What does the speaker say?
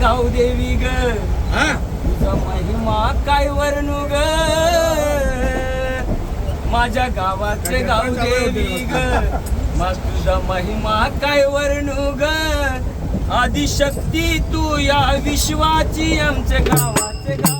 गाव देवी ग. तुझा महिमा काय वर्णू ग? माझ्या गावाचे गाव देवी ग? तुझा महिमा काय वर्णू ग? आदिशक्ती तू या विश्वाची आमच्या गावाचे गाव